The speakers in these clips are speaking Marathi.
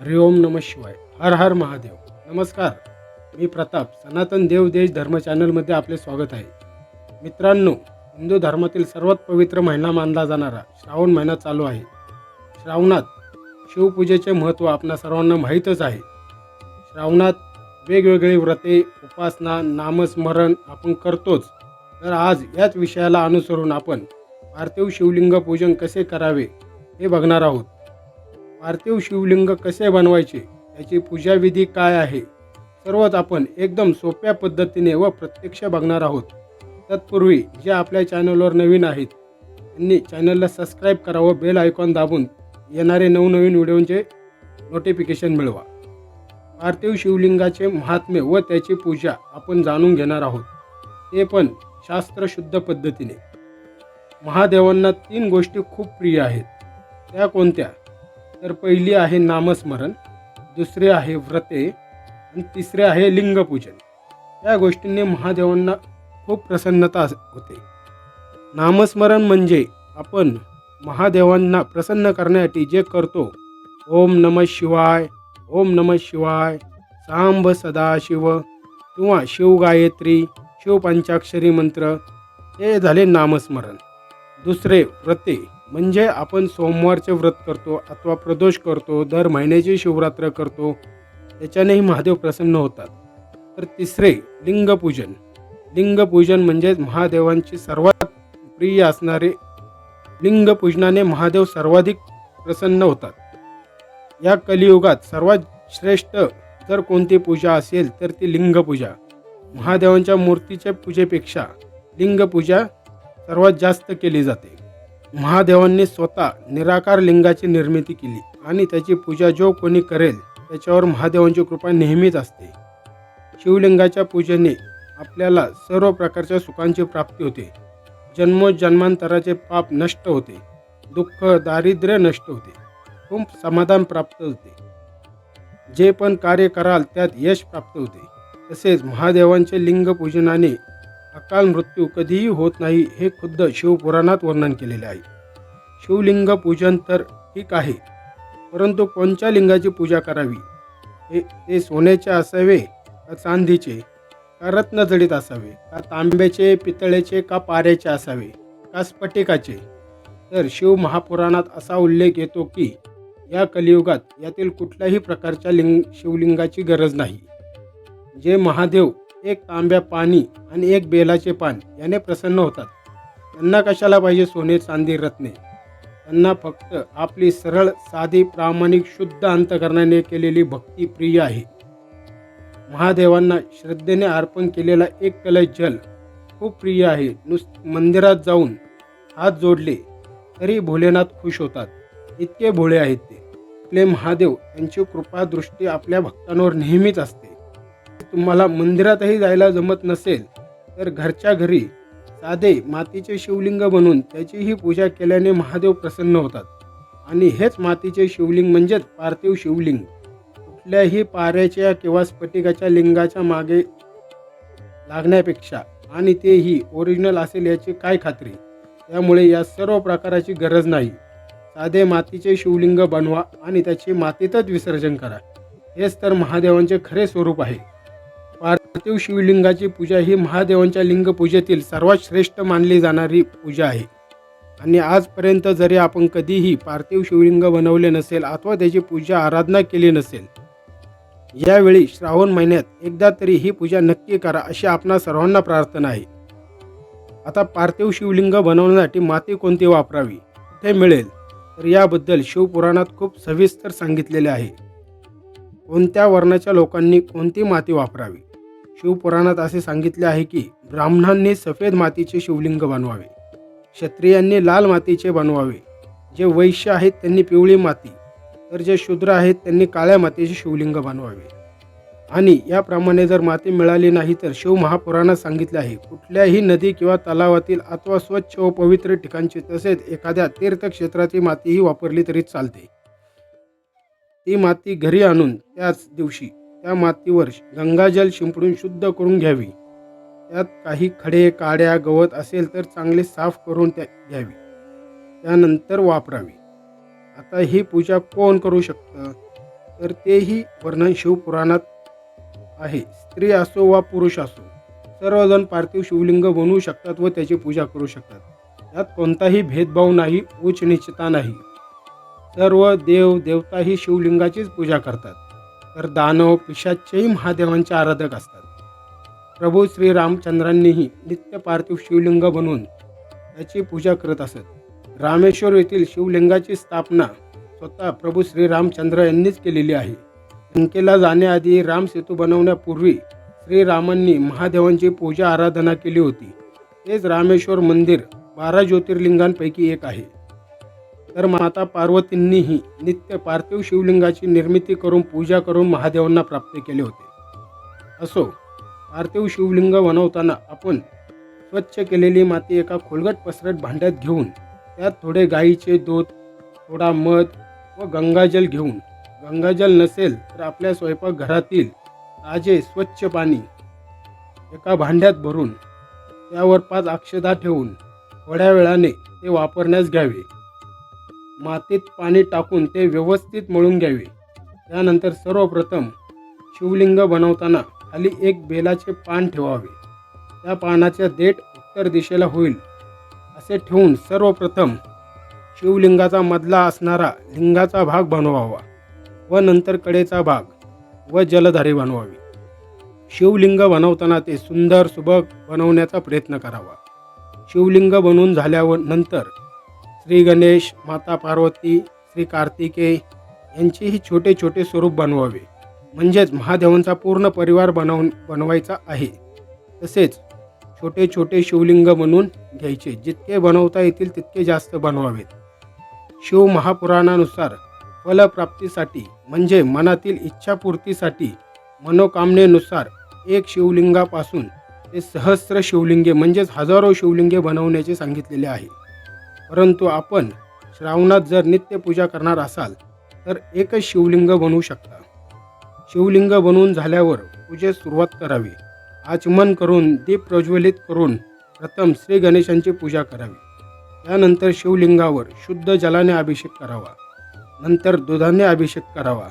हरि ओम नम शिवाय. हर हर महादेव. नमस्कार. मी प्रताप सनातन देव देश धर्म चॅनलमध्ये आपले स्वागत आहे. मित्रांनो हिंदू धर्मातील सर्वात पवित्र महिना मानला जाणारा श्रावण महिना चालू आहे. श्रावणात शिवपूजेचे महत्त्व आपणा सर्वांना माहीतच आहे. श्रावणात वेगवेगळी व्रते उपासना नामस्मरण आपण करतोच. तर आज याच विषयाला अनुसरून आपण पार्थिव शिवलिंग पूजन कसे करावे हे बघणार आहोत. पार्थिव शिवलिंग कसे बनवायचे त्याची पूजाविधी काय आहे सर्वच आपण एकदम सोप्या पद्धतीने व प्रत्यक्ष बघणार आहोत. तत्पूर्वी जे आपल्या चॅनलवर नवीन आहेत त्यांनी चॅनलला सबस्क्राईब करा व बेल आयकॉन दाबून येणारे नवनवीन व्हिडिओचे नोटिफिकेशन मिळवा. पार्थिव शिवलिंगाचे महात्म्य व त्याची पूजा आपण जाणून घेणार आहोत. ते पण शास्त्रशुद्ध पद्धतीने. महादेवांना तीन गोष्टी खूप प्रिय आहेत. त्या कोणत्या? तर पहिली आहे नामस्मरण दुसरे आहे व्रते आणि तिसरे आहे लिंगपूजन. या गोष्टींनी महादेवांना खूप प्रसन्नता होते. नामस्मरण म्हणजे आपण महादेवांना प्रसन्न करण्यासाठी जे करतो ओम नम शिवाय ओम नम शिवाय. सांब सदाशिव किंवा शिवगायत्री शिवपंचाक्षरी मंत्र हे झाले नामस्मरण. दुसरे व्रते म्हणजे आपण सोमवारचे व्रत करतो अथवा प्रदोष करतो दर महिन्याची शिवरात्र करतो त्याच्यानेही महादेव प्रसन्न होतात. तर तिसरे लिंगपूजन लिंगपूजन म्हणजे महादेवांची सर्वात प्रिय असणारे लिंगपूजनाने महादेव सर्वाधिक प्रसन्न होतात. या कलियुगात सर्वात श्रेष्ठ जर कोणती पूजा असेल तर ती लिंगपूजा. महादेवांच्या मूर्तीच्या पूजेपेक्षा लिंगपूजा सर्वात जास्त केली जाते. महादेवांनी स्वतः निराकार लिंगाची निर्मिती केली आणि त्याची पूजा जो कोणी करेल त्याच्यावर महादेवांची कृपा नेहमीच असते. शिवलिंगाच्या पूजेने आपल्याला सर्व प्रकारच्या सुखांची प्राप्ती होते. जन्मोजन्मांतराचे पाप नष्ट होते. दुःख दारिद्र्य नष्ट होते. खूप समाधान प्राप्त होते. जे पण कार्य कराल त्यात यश प्राप्त होते. तसेच महादेवांचे लिंगपूजनाने अकाल मृत्यू कधीही होत नाही हे खुद्द शिवपुराणात वर्णन केलेले आहे. शिवलिंग पूजन तर ठीक आहे परंतु कोणत्या लिंगाची पूजा करावी? हे ते सोन्याचे असावे का चांदीचे? का रत्नजडीत असावे? का तांब्याचे पितळेचे का पाऱ्याचे असावे? का स्फटिकाचे? तर शिव महापुराणात असा उल्लेख येतो की या कलियुगात यातील कुठल्याही प्रकारच्या लिंग शिवलिंगाची गरज नाही. जे महादेव एक तांब्या पाणी आणि एक बेलाचे पान याने प्रसन्न होतात. त्यांना कशाला पाहिजे सोने चांदी रत्ने? त्यांना फक्त आपली सरळ साधी प्रामाणिक शुद्ध अंतकरणाने केलेली भक्ती प्रिय आहे. महादेवांना श्रद्धेने अर्पण केलेला एक कलश जल खूप प्रिय आहे. नुस मंदिरात जाऊन हात जोडले तरी भोलेनाथ खुश होतात. इतके भोळे आहेत ते. आपले महादेव यांची कृपादृष्टी आपल्या भक्तांवर नेहमीच असते. तुम्हाला मंदिरातही जायला जमत नसेल तर घरच्या घरी साधे मातीचे शिवलिंग बनवून त्याचीही पूजा केल्याने महादेव प्रसन्न होतात. आणि हेच मातीचे शिवलिंग म्हणजेच पार्थिव शिवलिंग. कुठल्याही पाऱ्याच्या किंवा स्फटिकाच्या लिंगाच्या मागे लागण्यापेक्षा आणि तेही ओरिजिनल असेल याची काय खात्री? त्यामुळे या सर्व प्रकाराची गरज नाही. साधे मातीचे शिवलिंग बनवा आणि त्याचे मातीतच विसर्जन करा. हेच तर महादेवांचे खरे स्वरूप आहे. पार्थिव शिवलिंगाची पूजा ही महादेवांच्या लिंगपूजेतील सर्वात श्रेष्ठ मानली जाणारी पूजा आहे. आणि आजपर्यंत जरी आपण कधीही पार्थिव शिवलिंग बनवले नसेल अथवा त्याची पूजा आराधना केली नसेल यावेळी श्रावण महिन्यात एकदा तरी ही पूजा नक्की करा अशी आपणा सर्वांना प्रार्थना आहे. आता पार्थिव शिवलिंग बनवण्यासाठी माती कोणती वापरावी? कुठे मिळेल. तर याबद्दल शिवपुराणात खूप सविस्तर सांगितलेले आहे. कोणत्या वर्णाच्या लोकांनी कोणती माती वापरावी? शिवपुराणात असे सांगितले आहे की ब्राह्मणांनी सफेद मातीचे शिवलिंग बनवावे. क्षत्रियांनी लाल मातीचे बनवावे. जे वैश्य आहेत त्यांनी पिवळी माती. तर जे शूद्र आहेत त्यांनी काळ्या मातीचे शिवलिंग बनवावे. आणि याप्रमाणे जर माती मिळाली नाही तर शिव महापुराणात सांगितले आहे कुठल्याही नदी किंवा तलावातील अथवा स्वच्छ व पवित्र ठिकाणची तसेच एखाद्या तीर्थक्षेत्राची मातीही वापरली तरी चालते. ती माती घरी आणून त्याच दिवशी त्या मातीवर गंगाजल शिंपडून शुद्ध करून घ्यावी. त्यात काही खडे काड्या गवत असेल तर चांगले साफ करून त्या घ्यावी. त्यानंतर वापरावी. आता ही पूजा कोण करू शकतं? तर तेही वर्णन शिवपुराणात आहे. स्त्री असो वा पुरुष असो सर्वजण पार्थिव शिवलिंग बनवू शकतात व त्याची पूजा करू शकतात. यात कोणताही भेदभाव नाही उच्च निश्चिता नाही. सर्व देव देवता ही शिवलिंगाचीच पूजा करतात. तर दानव पिशाचेही महादेवांचे आराधक असतात. प्रभू श्रीरामचंद्रांनीही नित्य पार्थिव शिवलिंग बनवून त्याची पूजा करत असत. रामेश्वर येथील शिवलिंगाची स्थापना स्वतः प्रभू श्रीरामचंद्र यांनीच केलेली आहे. लंकेला जाण्याआधी राम सेतू बनवण्यापूर्वी श्रीरामांनी महादेवांची पूजा आराधना केली होती. तेच रामेश्वर मंदिर बारा ज्योतिर्लिंगांपैकी एक आहे. तर माता पार्वतींनीही नित्य पार्थिव शिवलिंगाची निर्मिती करून पूजा करून महादेवांना प्राप्त केले होते. असो पार्थिव शिवलिंग बनवताना आपण स्वच्छ केलेली माती एका खोलगट पसरट भांड्यात घेऊन त्यात थोडे गाईचे दूध थोडा मध व गंगाजल घेऊन गंगाजल नसेल तर आपल्या स्वयंपाकघरातील ताजे स्वच्छ पाणी एका भांड्यात भरून त्यावर पाच अक्षदा ठेवून थोड्या वेळाने ते वापरण्यास घ्यावे. मातीत पाणी टाकून ते व्यवस्थित मळून घ्यावे. त्यानंतर सर्वप्रथम शिवलिंग बनवताना खाली एक बेलाचे पान ठेवावे. त्या पानाच्या देठ उत्तर दिशेला होईल. असे ठेवून सर्वप्रथम शिवलिंगाचा मधला असणारा लिंगाचा भाग बनवावा. व नंतर कडेचा भाग व जलधारे बनवावी. शिवलिंग बनवताना ते सुंदर सुबक बनवण्याचा प्रयत्न करावा. शिवलिंग बनवून झाल्यावर नंतर श्री गणेश माता पार्वती श्री कार्तिकेय यांचेही छोटे छोटे स्वरूप बनवावे. म्हणजेच महादेवांचा पूर्ण परिवार बनव बनवायचा आहे. तसेच छोटे छोटे शिवलिंग बनवून घ्यायचे. जितके बनवता येतील तितके जास्त बनवावेत. शिव महापुराणानुसार फलप्राप्तीसाठी म्हणजे मनातील इच्छापूर्तीसाठी मनोकामनेनुसार एक शिवलिंगापासून ते सहस्र शिवलिंगे म्हणजेच हजारो शिवलिंगे बनवण्याचे सांगितलेले आहे. परंतु आपण श्रावणात जर नित्यपूजा करणार असाल तर एकच शिवलिंग बनवू शकता. शिवलिंग बनवून झाल्यावर पूजेस सुरुवात करावी. आचमन करून दीप प्रज्वलित करून प्रथम श्री गणेशांची पूजा करावी. त्यानंतर शिवलिंगावर शुद्ध जलाने अभिषेक करावा. नंतर दुधाने अभिषेक करावा.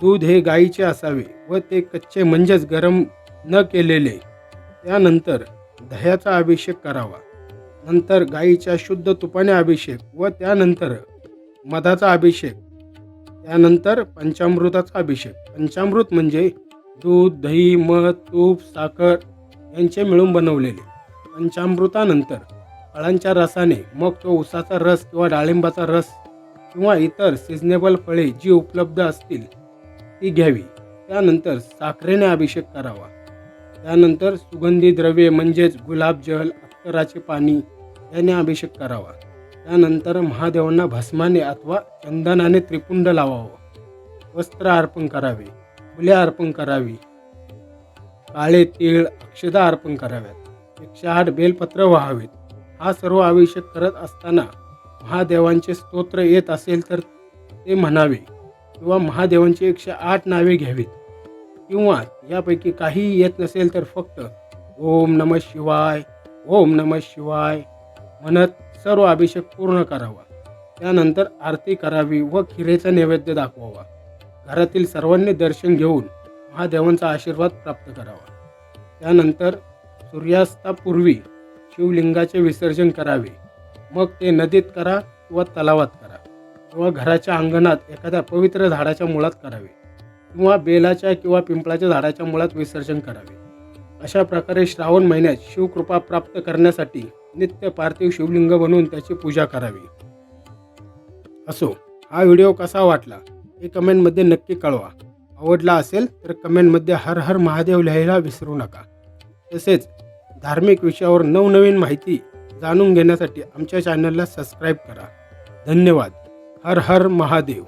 दूध हे गाईचे असावे व ते कच्चे म्हणजेच गरम न केलेले. त्यानंतर दह्याचा अभिषेक करावा. नंतर गाईच्या शुद्ध तुपाने अभिषेक व त्यानंतर मधाचा अभिषेक. त्यानंतर पंचामृताचा अभिषेक. पंचामृत म्हणजे दूध दही मध तूप साखर यांचे मिळून बनवलेले. पंचामृतानंतर फळांच्या रसाने मग तो उसाचा रस किंवा डाळिंबाचा रस किंवा इतर सिजनेबल फळे जी उपलब्ध असतील ती घ्यावी. त्यानंतर साखरेने अभिषेक करावा. त्यानंतर सुगंधी द्रव्ये म्हणजेच गुलाबजल अत्तराचे पाणी याने अभिषेक करावा. त्यानंतर महादेवांना भस्माने अथवा चंदनाने त्रिपुंड लावावं. वस्त्र अर्पण करावे फुले अर्पण करावी काळे तीळ अक्षदा अर्पण कराव्यात. एकशे आठ बेलपत्र व्हावेत. हा सर्व अभिषेक करत असताना महादेवांचे स्तोत्र येत असेल तर ते म्हणावे किंवा महादेवांची एकशे आठ नावे घ्यावीत. किंवा यापैकी काहीही येत नसेल तर फक्त ओम नम शिवाय ओम नम शिवाय म्हणत सर्व अभिषेक पूर्ण करावा. त्यानंतर आरती करावी व खिरेचा नैवेद्य दाखवावा. घरातील सर्वांनी दर्शन घेऊन महादेवांचा आशीर्वाद प्राप्त करावा. त्यानंतर सूर्यास्तापूर्वी शिवलिंगाचे विसर्जन करावे. मग ते नदीत करा किंवा तलावात करा. किंवा घराच्या अंगणात एखाद्या पवित्र झाडाच्या मुळात करावे. किंवा बेलाच्या किंवा पिंपळाच्या झाडाच्या मुळात विसर्जन करावे. अशा प्रकारे श्रावण महिन्यात शिवकृपा प्राप्त करण्यासाठी नित्य पार्थिव शिवलिंग बनवून त्याची पूजा करावी. असो हा व्हिडिओ कसा वाटला हे कमेंटमध्ये नक्की कळवा. आवडला असेल तर कमेंटमध्ये हर हर महादेव लिहायला विसरू नका. तसेच धार्मिक विषयावर नवनवीन माहिती जाणून घेण्यासाठी आमच्या चॅनलला सबस्क्राईब करा. धन्यवाद. हर हर महादेव.